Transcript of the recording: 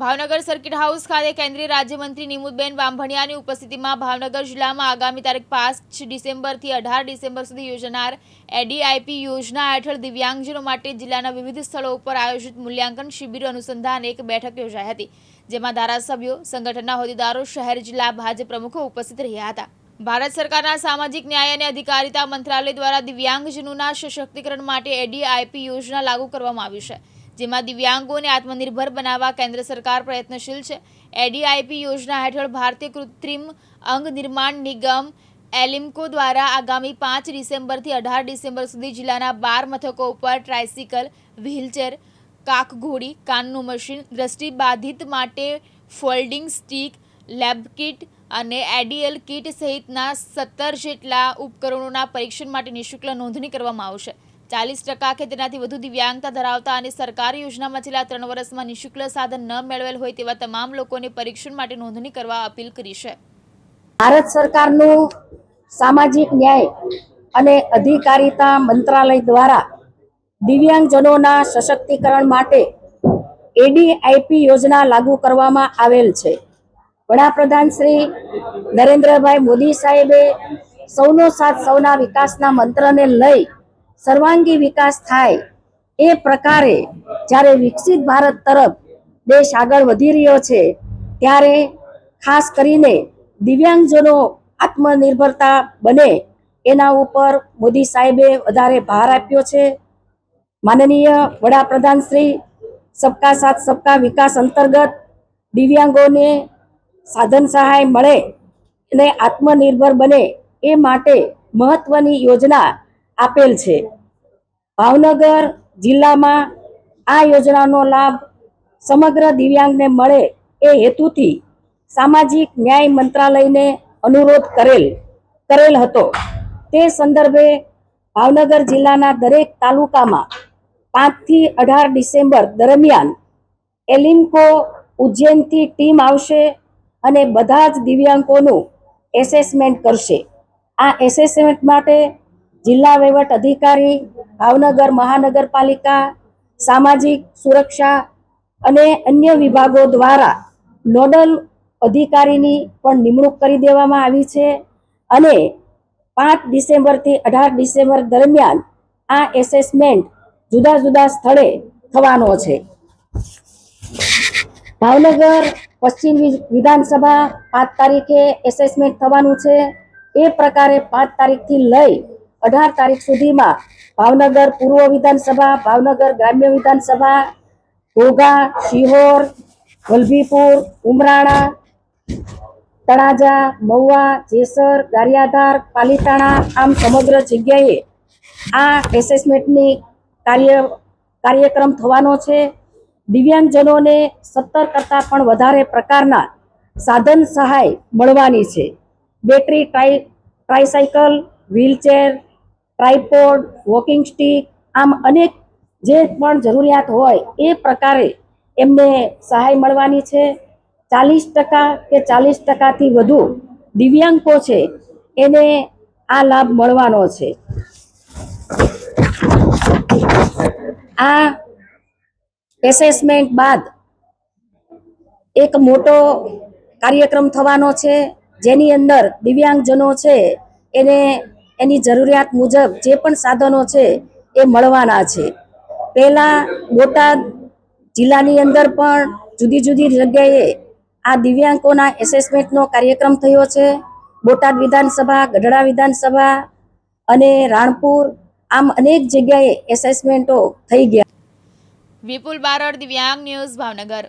Bhavnagar circuit house ખાતે કેન્દ્રીય રાજ્યમંત્રી નિમુદબેન બાંભણિયાની ઉપસ્થિતિમાં ભાવનગર જિલ્લામાં આગામી તારીખ પાંચ ડિસેમ્બરથી અઢાર ડિસેમ્બર સુધી યોજાનાર એડીઆઈપી યોજના હેઠળ દિવ્યાંગજનો માટે જિલ્લાના વિવિધ સ્થળો ઉપર આયોજિત મૂલ્યાંકન શિબિર અનુસંધાન એક બેઠક યોજાઈ હતી, જેમાં ધારાસભ્યો, સંગઠનના હોદ્દેદારો, શહેર જિલ્લા ભાજપ પ્રમુખો ઉપસ્થિત રહ્યા હતા. ભારત સરકારના સામાજિક ન્યાય અને અધિકારિતા મંત્રાલય દ્વારા દિવ્યાંગજનોના સશક્તિકરણ માટે એડીઆઈપી યોજના લાગુ કરવામાં આવી છે. જેમાં દિવ્યાંગોને આત્મનિર્ભર બનાવવા કેન્દ્ર સરકાર પ્રયત્નશીલ છે. એડીઆઈપી યોજના હેઠળ ભારતીય કૃત્રિમ અંગ નિર્માણ નિગમ એલિમ્કો દ્વારા આગામી પાંચ ડિસેમ્બરથી અઢાર ડિસેમ્બર સુધી જિલ્લાના બાર મથકો ઉપર ટ્રાયસિકલ, વ્હીલચેર, કાકઘોડી, કાનનું મશીન દ્રષ્ટિબાધિત માટે ફોલ્ડિંગ સ્ટીક, લેબ કિટ અને એડીએલ કિટ સહિતના સત્તર જેટલા ઉપકરણોના પરીક્ષણ માટે નિઃશુલ્ક નોંધણી કરવામાં આવશે. ચાલીસ ટકા કે તેનાથી વધુ દિવ્યાંગતા ધરાવતા અને સરકારી યોજનામાં છેલ્લા ત્રણ વર્ષમાં નિઃશુલ્ક સાધન ન મેળવેલ હોય તેવા તમામ લોકોને પરીક્ષણ માટે નોંધણી કરવા અપીલ કરી છે. ભારત સરકારનું સામાજિક ન્યાય અને અધિકારિતા મંત્રાલય દ્વારા દિવ્યાંગજનોના સશક્તિકરણ માટે એડીઆઈપી યોજના લાગુ કરવામાં આવેલ છે. વડાપ્રધાન શ્રી નરેન્દ્રભાઈ મોદી સાહેબે સૌનો સાથ સૌના વિકાસના મંત્રને લઈ સર્વાંગી વિકાસ થાય એ પ્રકારે જ્યારે વિકસિત ભારત તરફ દેશ આગળ વધી રહ્યો છે, ત્યારે ખાસ કરીને દિવ્યાંગજનો આત્મનિર્ભરતા બને એના ઉપર મોદી સાહેબે વધારે ભાર આપ્યો છે. માનનીય વડાપ્રધાન શ્રી, સબકા સાથ, સબકા વિકાસ અંતર્ગત દિવ્યાંગોને સાધન સહાય મળે અને આત્મનિર્ભર બને એ માટે મહત્વની યોજના આપેલ છે. ભાવનગર જિલ્લામાં આ યોજનાનો લાભ સમગ્ર દિવ્યાંગને મળે એ હેતુથી સામાજિક ન્યાય મંત્રાલયને અનુરોધ કરેલ કરેલ હતો. તે સંદર્ભે ભાવનગર જિલ્લાના દરેક તાલુકામાં પાંચથી અઢાર ડિસેમ્બર દરમિયાન એલિમ્કો ઉજ્જૈનથી ટીમ આવશે અને બધા જ દિવ્યાંગોનું એસેસમેન્ટ કરશે. આ એસેસમેન્ટ માટે જિલ્લા વહીવટ અધિકારી, ભાવનગર મહાનગરપાલિકા, સામાજિક સુરક્ષા અને અન્ય વિભાગો દ્વારા નોડલ અધિકારીની પણ નિમણૂક કરી દેવામાં આવી છે અને પાંચ ડિસેમ્બરથી અઢાર ડિસેમ્બર દરમિયાન આ એસેસમેન્ટ જુદા જુદા સ્થળે થવાનો છે. ભાવનગર પશ્ચિમ વિધાનસભા પાંચ તારીખે એસેસમેન્ટ થવાનું છે. એ પ્રકારે પાંચ તારીખથી લઈ અઢાર તારીખ સુધીમાં ભાવનગર પૂર્વ વિધાનસભા, ભાવનગર ગ્રામ્ય વિધાનસભા ઘોઘા શિહોર, વલભીપુર, ઉમરાણા, તળાજા, મહુવા, જેસર ગારિયાધાર પાલીતાણા આમ સમગ્ર જગ્યાએ આ એસેસમેન્ટની કાર્ય કાર્યક્રમ થવાનો છે. દિવ્યાંગજનોને સત્તર કરતાં પણ વધારે પ્રકારના સાધન સહાય મળવાની છે. Battery tri tricycle, wheelchair tripod, walking stick, આમ અનેક જે પણ જરૂરિયાત હોય એ પ્રકારે એમને સહાય મળવાની છે. ચાલીસ ટકા કે ચાલીસ ટકાથી વધુ દિવ્યાંગો છે એને આ લાભ મળવાનો છે. આ એસેસમેન્ટ બાદ એક મોટો કાર્યક્રમ થવાનો છે. જેની અંદર દિવ્યાંગજનો છે એને એની જરૂરિયાત મુજબ જે પણ સાધનો છે એ મળવાના છે. પહેલાં બોટાદ જિલ્લાની અંદર પણ જુદી જુદી જગ્યાએ આ દિવ્યાંગોના એસેસમેન્ટનો કાર્યક્રમ થયો છે. બોટાદ વિધાનસભા, ગઢડા વિધાનસભા અને રાણપુર આમ અનેક જગ્યાએ એસેસમેન્ટો થઈ ગયા. વિપુલ બારડ, દિવ્યાંગ ન્યૂઝ ભાવનગર.